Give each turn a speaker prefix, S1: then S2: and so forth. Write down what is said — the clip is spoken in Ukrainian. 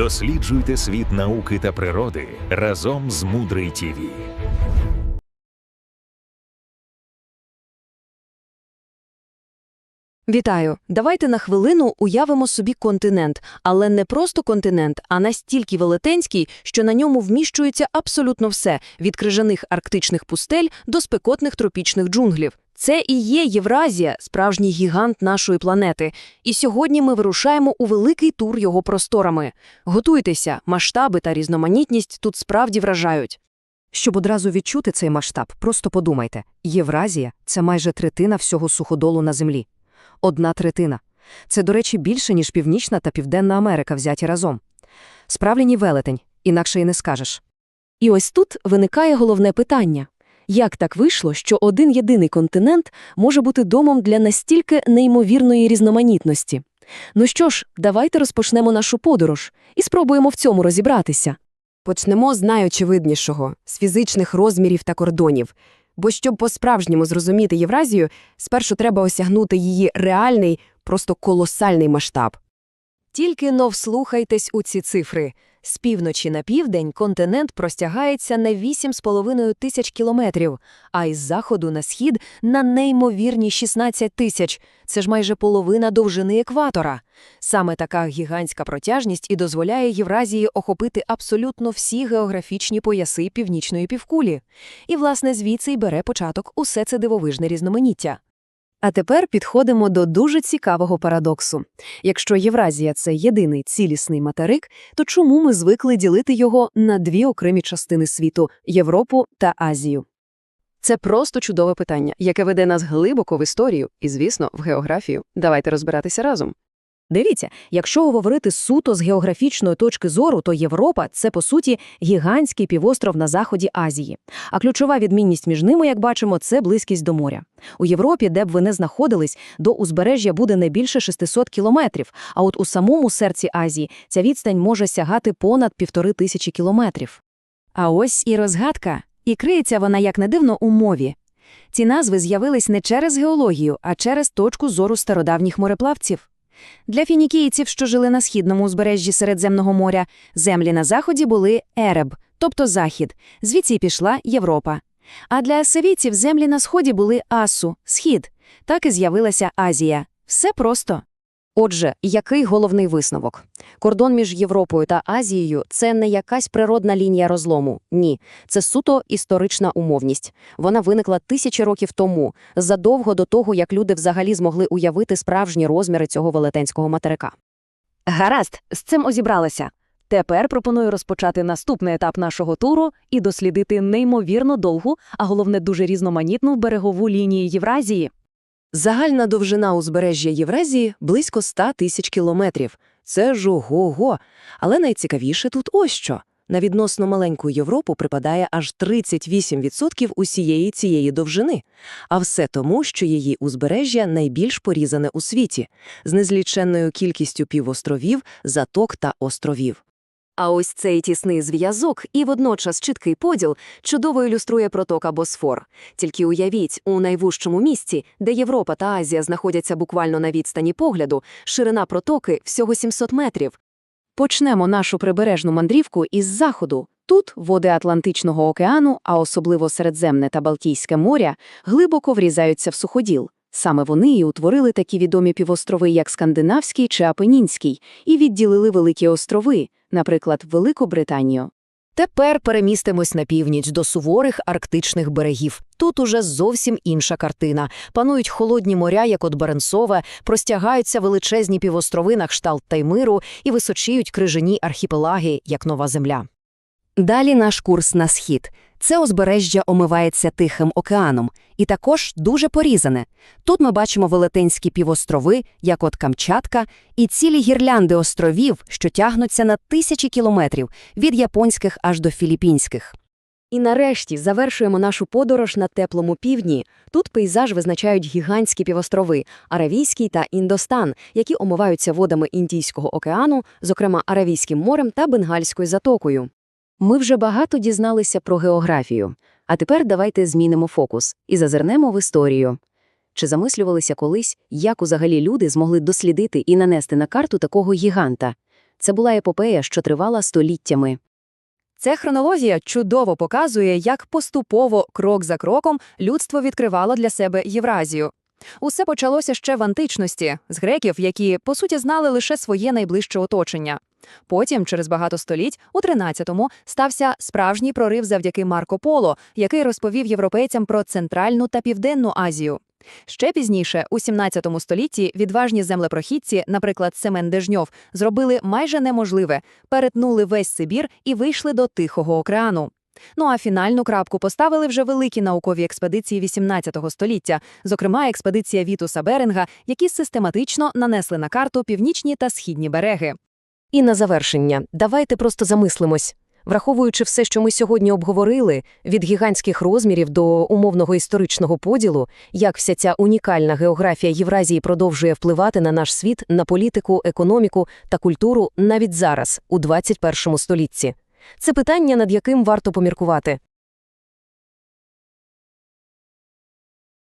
S1: Досліджуйте світ науки та природи разом з Мудрий ТІВІ.
S2: Вітаю! Давайте на хвилину уявимо собі континент, але не просто континент, а настільки велетенський, що на ньому вміщується абсолютно все – від крижаних арктичних пустель до спекотних тропічних джунглів. Це і є Євразія, справжній гігант нашої планети. І сьогодні ми вирушаємо у великий тур його просторами. Готуйтеся, масштаби та різноманітність тут справді вражають.
S3: Щоб одразу відчути цей масштаб, просто подумайте. Євразія – це майже третина всього суходолу на Землі. Одна третина. Це, до речі, більше, ніж Північна та Південна Америка взяті разом. Справлені велетень, інакше й не скажеш.
S2: І ось тут виникає головне питання. Як так вийшло, що один єдиний континент може бути домом для настільки неймовірної різноманітності? Ну що ж, давайте розпочнемо нашу подорож і спробуємо в цьому розібратися.
S4: Почнемо з найочевиднішого – з фізичних розмірів та кордонів. Бо щоб по-справжньому зрозуміти Євразію, спершу треба осягнути її реальний, просто колосальний масштаб.
S2: Тільки но вслухайтесь у ці цифри. З півночі на південь континент простягається на 8,5 тисяч кілометрів, а із заходу на схід – на неймовірні 16 тисяч. Це ж майже половина довжини екватора. Саме така гігантська протяжність і дозволяє Євразії охопити абсолютно всі географічні пояси північної півкулі. І, власне, звідси й бере початок усе це дивовижне різноманіття. А тепер підходимо до дуже цікавого парадоксу. Якщо Євразія – це єдиний цілісний материк, то чому ми звикли ділити його на дві окремі частини світу – Європу та Азію? Це просто чудове питання, яке веде нас глибоко в історію і, звісно, в географію. Давайте розбиратися разом. Дивіться, якщо говорити суто з географічної точки зору, то Європа – це, по суті, гігантський півостров на заході Азії. А ключова відмінність між ними, як бачимо, це близькість до моря. У Європі, де б ви не знаходились, до узбережжя буде не більше 600 кілометрів, а от у самому серці Азії ця відстань може сягати понад півтори тисячі кілометрів. А ось і розгадка. І криється вона, як не дивно, у мові. Ці назви з'явились не через геологію, а через точку зору стародавніх мореплавців. Для фінікійців, що жили на східному узбережжі Середземного моря, землі на заході були Ереб, тобто захід, звідси пішла Європа. А для асавійців землі на сході були Асу, схід. Так і з'явилася Азія. Все просто. Отже, який головний висновок? Кордон між Європою та Азією – це не якась природна лінія розлому. Ні, це суто історична умовність. Вона виникла тисячі років тому, задовго до того, як люди взагалі змогли уявити справжні розміри цього велетенського материка. Гаразд, з цим озібралися. Тепер пропоную розпочати наступний етап нашого туру і дослідити неймовірно довгу, а головне дуже різноманітну берегову лінію Євразії. Загальна довжина узбережжя Євразії – близько 100 тисяч кілометрів. Це ж ого-го. Але найцікавіше тут ось що. На відносно маленьку Європу припадає аж 38% усієї цієї довжини. А все тому, що її узбережжя найбільш порізане у світі, з незліченною кількістю півостровів, заток та островів. А ось цей тісний зв'язок і водночас чіткий поділ чудово ілюструє протока Босфор. Тільки уявіть, у найвужчому місці, де Європа та Азія знаходяться буквально на відстані погляду, ширина протоки всього 700 метрів. Почнемо нашу прибережну мандрівку із заходу. Тут води Атлантичного океану, а особливо Середземне та Балтійське моря, глибоко врізаються в суходіл. Саме вони і утворили такі відомі півострови, як Скандинавський чи Апенінський, і відділили великі острови, наприклад, Велику Британію. Тепер перемістимось на північ до суворих арктичних берегів. Тут уже зовсім інша картина. Панують холодні моря, як от Баренцове, простягаються величезні півострови на кшталт Таймиру і височіють крижані архіпелаги, як Нова Земля. Далі наш курс на схід. Це узбережжя омивається Тихим океаном, і також дуже порізане. Тут ми бачимо велетенські півострови, як от Камчатка, і цілі гірлянди островів, що тягнуться на тисячі кілометрів від японських аж до філіппінських. І нарешті завершуємо нашу подорож на теплому півдні. Тут пейзаж визначають гігантські півострови Аравійський та Індостан, які омиваються водами Індійського океану, зокрема Аравійським морем та Бенгальською затокою. Ми вже багато дізналися про географію, а тепер давайте змінимо фокус і зазирнемо в історію. Чи замислювалися колись, як узагалі люди змогли дослідити і нанести на карту такого гіганта?
S5: Це була епопея, що тривала століттями.
S2: Ця хронологія чудово показує, як поступово, крок за кроком, людство відкривало для себе Євразію. Усе почалося ще в античності, з греків, які, по суті, знали лише своє найближче оточення. Потім, через багато століть, у 13-му стався справжній прорив завдяки Марко Поло, який розповів європейцям про Центральну та Південну Азію. Ще пізніше, у 17 столітті, відважні землепрохідці, наприклад, Семен Дежньов, зробили майже неможливе, перетнули весь Сибір і вийшли до Тихого океану. Ну а фінальну крапку поставили вже великі наукові експедиції 18 століття, зокрема експедиція Вітуса Беринга, які систематично нанесли на карту північні та східні береги.
S3: І на завершення, давайте просто замислимось. Враховуючи все, що ми сьогодні обговорили, від гігантських розмірів до умовного історичного поділу, як вся ця унікальна географія Євразії продовжує впливати на наш світ, на політику, економіку та культуру навіть зараз, у 21 столітті. Це питання, над яким варто поміркувати.